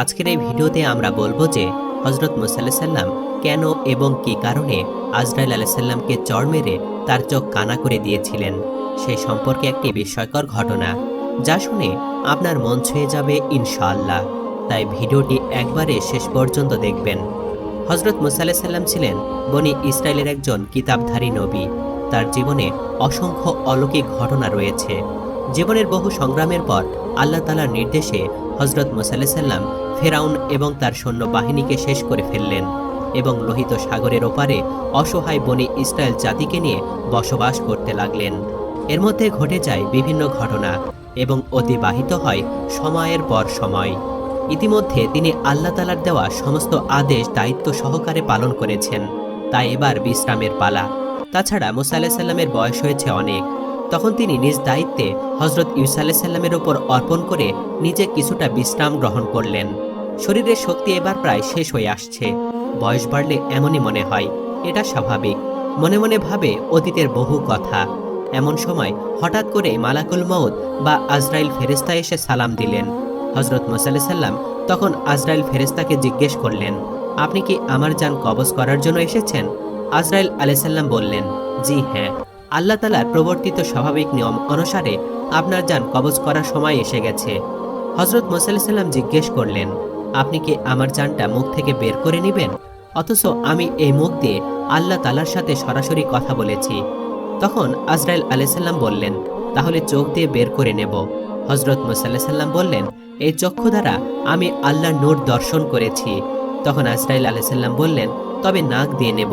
আজকের এই ভিডিওতে আমরা বলব যে হজরত মুসাল্লাম কেন এবং কী কারণে আজরাইল আলাইসাল্লামকে চড় মেরে তার চোখ কানা করে দিয়েছিলেন, সে সম্পর্কে একটি বিস্ময়কর ঘটনা, যা শুনে আপনার মন ছুঁয়ে যাবে ইনশাআল্লাহ। তাই ভিডিওটি একবারে শেষ পর্যন্ত দেখবেন। হজরত মুসাল্লাহ সাল্লাম ছিলেন বনি ইসরায়েলের একজন কিতাবধারী নবী। তার জীবনে অসংখ্য অলৌকিক ঘটনা রয়েছে। জীবনের বহু সংগ্রামের পর আল্লাহ তালার নির্দেশে হজরত মুসাল্লাহ সাল্লাম ফেরাউন এবং তার সৈন্য বাহিনীকে শেষ করে ফেললেন এবং লোহিত সাগরের ওপারে অসহায় বনি ইসরায়েল জাতিকে নিয়ে বসবাস করতে লাগলেন। এর মধ্যে ঘটে যায় বিভিন্ন ঘটনা এবং অতিবাহিত হয় সময়ের পর সময়। ইতিমধ্যে তিনি আল্লাহ তালার দেওয়া সমস্ত আদেশ দায়িত্ব সহকারে পালন করেছেন। তাই এবার বিশ্রামের পালা। তাছাড়া মুসা বয়স হয়েছে অনেক। তখন তিনি নিজ দায়িত্বে হজরত ইউসা আলাহ সাল্লামের ওপর অর্পণ করে নিজে কিছুটা বিশ্রাম গ্রহণ করলেন। শরীরের শক্তি এবার প্রায় শেষ হয়ে আসছে। বয়স বাড়লে এমনই মনে হয়, এটা স্বাভাবিক। মনে মনে ভাবে অতীতের বহু কথা। এমন সময় হঠাৎ করে মালাকুল মৌদ বা আজরাইল ফেরেস্তা এসে সালাম দিলেন। হজরত মোসাল্লা সাল্লাম তখন আজরাইল ফেরেস্তাকে জিজ্ঞেস করলেন, আপনি কি আমার যান কবজ করার জন্য এসেছেন? আজরাইল আলাইসাল্লাম বললেন, জি হ্যাঁ। আল্লাহ তালার প্রবর্তিত স্বাভাবিক নিয়ম অনুসারে আপনার যান কবজ করার সময় এসে গেছে। হজরত মোসাল্লাহ সাল্লাম জিজ্ঞেস করলেন, আপনি কি আমার যানটা মুখ থেকে বের করে নেবেন? অথচ আমি এই মুখ দিয়ে আল্লাহ তালার সাথে সরাসরি কথা বলেছি। তখন আজরাইল আলাইসাল্লাম বললেন, তাহলে চোখ দিয়ে বের করে নেব। হজরত মুসাল্লাহ সাল্লাম বললেন, এই চক্ষু দ্বারা আমি আল্লাহ নূর দর্শন করেছি। তখন আজরাইল আলাইসাল্লাম বললেন, তবে নাক দিয়ে নেব।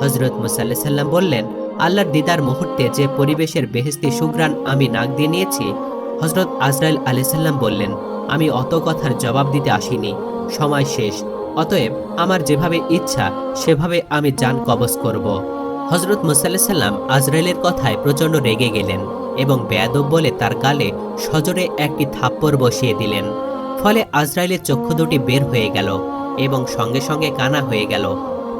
হজরত মুসাল্লাহ সাল্লাম বললেন আল্লাহর দিদার মুহূর্তে যে পরিবেশের বেহেস্তি সুগ্রাণ আমি নাক দিয়ে নিয়েছি হজরত আজরাইল আলাইসাল্লাম বললেন, আমি অত কথার জবাব দিতে আসিনি, সময় শেষ, অতএব আমার যেভাবে ইচ্ছা, সেভাবে আমি যান কবজ করব। হজরত মুসাল্লাহ সাল্লাম আজরাইলের কথায় প্রচণ্ড রেগে গেলেন এবং বেয়াদব বলে তার গালে সজোরে একটি থাপ্পড় বসিয়ে দিলেন। ফলে আজরাইলের চক্ষু দুটি বের হয়ে গেল এবং সঙ্গে সঙ্গে কানা হয়ে গেল।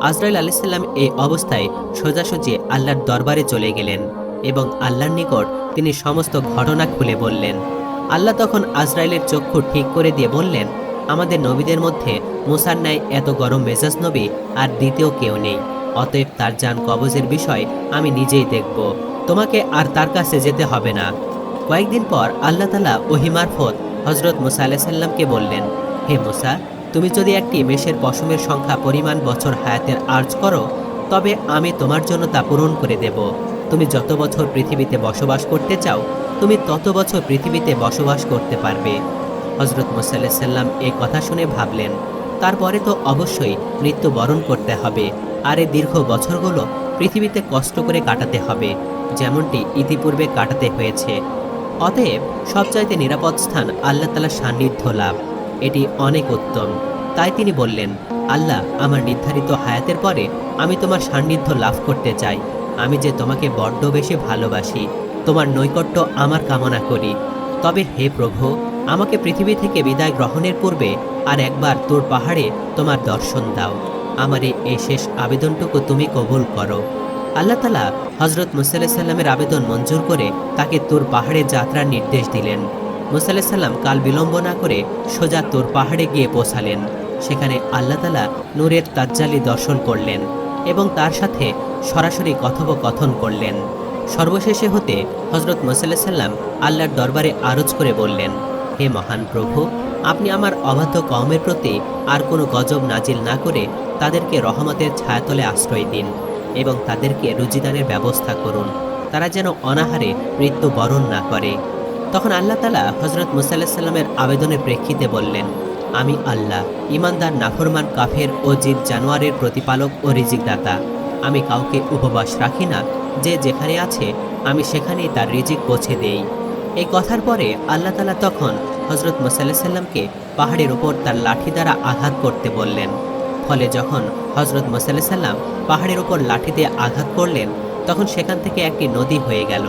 আজরাইল আলাইসাল্লাম এই অবস্থায় সোজাসুজি আল্লাহর দরবারে চলে গেলেন এবং আল্লাহর নিকট তিনি সমস্ত ঘটনা খুলে বললেন। আল্লাহ তখন আজরাইলের চক্ষু ঠিক করে দিয়ে বললেন, আমাদের নবীদের মধ্যে মুসার ন্যায় এত গরম মেজাজ নবী আর দ্বিতীয় কেউ নেই। অতএব তার যান কবজের বিষয় আমি নিজেই দেখব। তোমাকে আর তার কাছে যেতে হবে না। কয়েকদিন পর আল্লাহ তালা ওহিমারফত হজরত মুসা আলাহ সাল্লামকে বললেন, হে মুসা তুমি যদি একটি মেষের পশমের সংখ্যা পরিমাণ বছর হায়াতের আর্জ করো, তবে আমি তোমার জন্য তা পূরণ করে দেব। তুমি যত বছর পৃথিবীতে বসবাস করতে চাও, তুমি তত বছর পৃথিবীতে বসবাস করতে পারবে। হজরত মুসাল্লাহ সাল্লাম এ কথা শুনে ভাবলেন, তারপরে তো অবশ্যই মৃত্যুবরণ করতে হবে, আর এই দীর্ঘ বছরগুলো পৃথিবীতে কষ্ট করে কাটাতে হবে, যেমনটি ইতিপূর্বে কাটাতে হয়েছে। অতএব সবচাইতে নিরাপদ স্থান আল্লাহ তালা সান্নিধ্য লাভ। এটি অনেক উত্তম। তাই তিনি বললেন, আল্লাহ, আমার নির্ধারিত হায়াতের পরে আমি তোমার সান্নিধ্য লাভ করতে চাই। আমি যে তোমাকে বড্ড বেশি ভালোবাসি, তোমার নৈকট্য আমার কামনা করি। তবে হে প্রভু, আমাকে পৃথিবী থেকে বিদায় গ্রহণের পূর্বে আর একবার তোর পাহাড়ে তোমার দর্শন দাও। আমার এই শেষ আবেদনটুকু তুমি কবুল করো। আল্লাহ তালা হজরত মুসাল্লাহ সাল্লামের আবেদন মঞ্জুর করে তাকে তোর পাহাড়ে যাত্রার নির্দেশ দিলেন। মুসাল্লাহ সাল্লাম কাল বিলম্ব না করে সোজা তোর পাহাড়ে গিয়ে পৌঁছালেন। সেখানে আল্লাহ তালা নূরের তাজ্জালি দর্শন করলেন এবং তার সাথে সরাসরি কথোপকথন করলেন। সর্বশেষে হতে হজরত মুসাল্লাহ সাল্লাম আল্লাহর দরবারে আরজ করে বললেন, হে মহান প্রভু, আপনি আমার অবাধ্য কওমের প্রতি আর কোনো গজব নাজিল না করে তাদেরকে রহমতের ছায়াতলে আশ্রয় দিন এবং তাদেরকে রুজিদানের ব্যবস্থা করুন। তারা যেন অনাহারে মৃত্যু বরণ না করে। তখন আল্লাহ তালা হজরত মুসাল্লাহ সাল্লামের আবেদনের প্রেক্ষিতে বললেন, আমি আল্লাহ, ইমানদার, নাফরমান, কাফের ও জীব জানোয়ারের প্রতিপালক ও রিজিকদাতা। আমি কাউকে উপবাস রাখি না, যে যেখানে আছে, আমি সেখানেই তার রিজিক পৌঁছে দেই। এই কথার পরে আল্লাহ তালা তখন হজরত মুসাল্লাহ সাল্লামকে পাহাড়ের ওপর তার লাঠি দ্বারা আঘাত করতে বললেন। ফলে যখন হজরত মুসাল্লাহ সাল্লাম পাহাড়ের ওপর লাঠি দিয়ে আঘাত করলেন, তখন সেখান থেকে একটি নদী হয়ে গেল।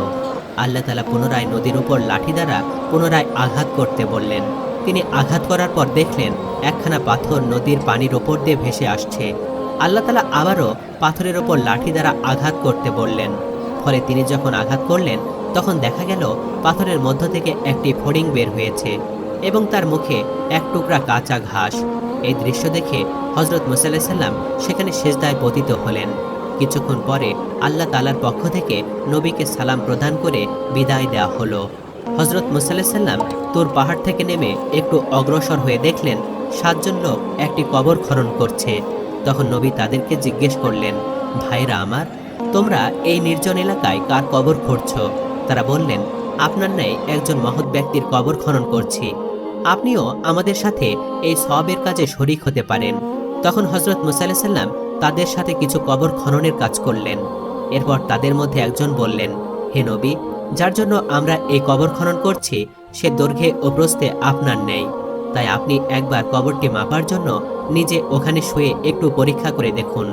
আল্লাহ তালা পুনরায় নদীর উপর লাঠি দ্বারা পুনরায় আঘাত করতে বললেন। তিনি আঘাত করার পর দেখলেন, একখানা পাথর নদীর পানির ওপর দিয়ে ভেসে আসছে। আল্লাহ তালা আবারও পাথরের ওপর লাঠি দ্বারা আঘাত করতে বললেন। ফলে তিনি যখন আঘাত করলেন, তখন দেখা গেল পাথরের মধ্য থেকে একটি ফড়িং বের হয়েছে এবং তার মুখে এক টুকরা কাঁচা ঘাস। এই দৃশ্য দেখে হজরত মুসাল্লাহ সাল্লাম সেখানে সেজদায় পতিত হলেন। কিছুক্ষণ পরে আল্লাহ তালার পক্ষ থেকে নবীকে সালাম প্রদান করে বিদায় দেওয়া হলো। হজরত মুসাল্লাহ সাল্লাম তোর পাহাড় থেকে নেমে একটু অগ্রসর হয়ে দেখলেন সাতজন লোক একটি কবর খনন করছে। তখন নবী তাদেরকে জিজ্ঞেস করলেন ভাইরা আমার, তোমরা এই নির্জন এলাকায় কার কবর খুঁড়ছ? তারা বললেন, আপনার ন্যায় একজন মহৎ ব্যক্তির কবর খনন করছি। আপনিও আমাদের সাথে এই সবের কাজে শরিক হতে পারেন। তখন হজরত মুসাল্লাহ সাল্লাম তাদের সাথে কিছু কবর খননের কাজ করলেন। এরপর তাদের মধ্যে একজন বললেন, হে নবী, যার জন্য আমরা এই কবর খনন করছি, সে দৈর্ঘ্যে ও প্রস্থে আপনার নেই। তাই আপনি একবার কবরটি মাপার জন্য নিজে ওখানে শুয়ে একটু পরীক্ষা করে দেখুন।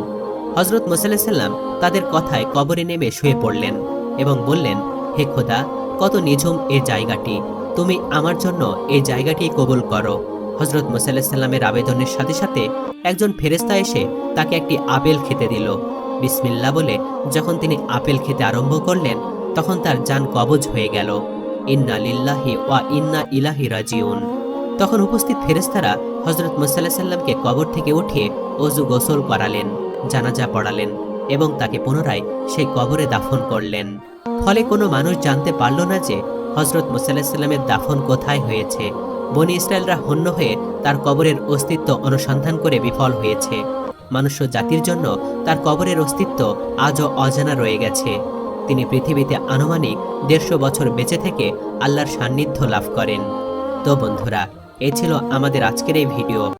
হজরত মুসাল্লাহ সাল্লাম তাদের কথায় কবরে নেমে শুয়ে পড়লেন এবং বললেন, হে খোদা, কত নিঝুম এ জায়গাটি। তুমি আমার জন্য এই জায়গাটি কবুল করো। হজরত মুসাল্লাহ সাল্লামের আবেদনের সাথে সাথে একজন ফেরেস্তা এসে তাকে একটি আপেল খেতে দিল। বিসমিল্লা বলে যখন তিনি আপেল খেতে আরম্ভ করলেন, তখন তার যান কবজ হয়ে গেল। ইন্না লিল্লাহি ওয়া ইন্না ইলাহি রাজিউন। তখন উপস্থিত ফেরেস্তারা হজরত মুসাল্লাহ সাল্লামকে কবর থেকে উঠিয়ে অজু গোসল করালেন, জানাজা পড়ালেন এবং তাকে পুনরায় সেই কবরে দাফন করলেন। ফলে কোনো মানুষ জানতে পারল না যে হজরত মুসাল্লাহ সাল্লামের দাফন কোথায় হয়েছে। বনি ইসরায়েলরা হন্য হয়ে তার কবরের অস্তিত্ব অনুসন্ধান করে বিফল হয়েছে। মানুষ্য জাতির জন্য তার কবরের অস্তিত্ব আজও অজানা রয়ে গেছে। তিনি পৃথিবীতে আনুমানিক দেড়শো বছর বেঁচে থেকে আল্লাহর সান্নিধ্য লাভ করেন। তো বন্ধুরা, এ ছিল আমাদের আজকের এই ভিডিও।